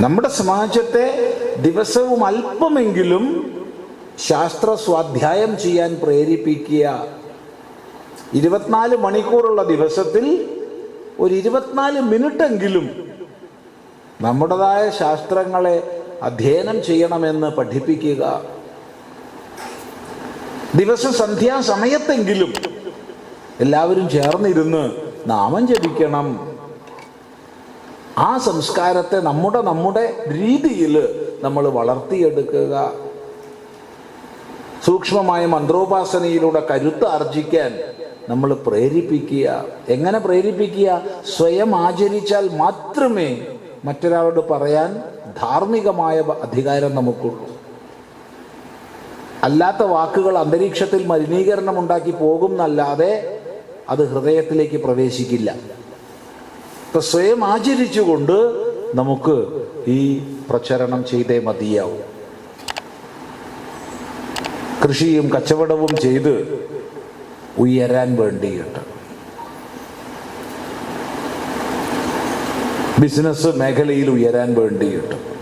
നമ്മുടെ സമാജത്തെ ദിവസവും അല്പമെങ്കിലും ശാസ്ത്ര സ്വാധ്യായം ചെയ്യാൻ പ്രേരിപ്പിക്കുക. ഇരുപത്തിനാല് മണിക്കൂറുള്ള ദിവസത്തിൽ ഒരു ഇരുപത്തിനാല് മിനിറ്റെങ്കിലും നമ്മുടേതായ ശാസ്ത്രങ്ങളെ അധ്യയനം ചെയ്യണമെന്ന് പഠിപ്പിക്കുക. ദിവസം സന്ധ്യാസമയത്തെങ്കിലും എല്ലാവരും ചേർന്നിരുന്ന് നാമം ജപിക്കണം. ആ സംസ്കാരത്തെ നമ്മുടെ നമ്മുടെ രീതിയിൽ നമ്മൾ വളർത്തിയെടുക്കുക. സൂക്ഷ്മമായ മന്ത്രോപാസനയിലൂടെ കരുത്ത് ആർജിക്കാൻ നമ്മൾ പ്രേരിപ്പിക്കുക. എങ്ങനെ പ്രേരിപ്പിക്കുക? സ്വയം ആചരിച്ചാൽ മാത്രമേ മറ്റൊരാളോട് പറയാൻ ധാർമ്മികമായ അധികാരം നമുക്കുള്ളൂ. അല്ലാത്ത വാക്കുകൾ അന്തരീക്ഷത്തിൽ മലിനീകരണം ഉണ്ടാക്കി പോകും എന്നല്ലാതെ അത് ഹൃദയത്തിലേക്ക് പ്രവേശിക്കില്ല. ഇപ്പൊ സ്വയം ആചരിച്ചുകൊണ്ട് നമുക്ക് ഈ പ്രചരണം ചെയ്തേ മതിയാവും. കൃഷിയും കച്ചവടവും ചെയ്ത് ഉയരാൻ വേണ്ടിയിട്ട്. ബിസിനസ് മേഖലയിൽ ഉയരാൻ വേണ്ടിയിട്ട്.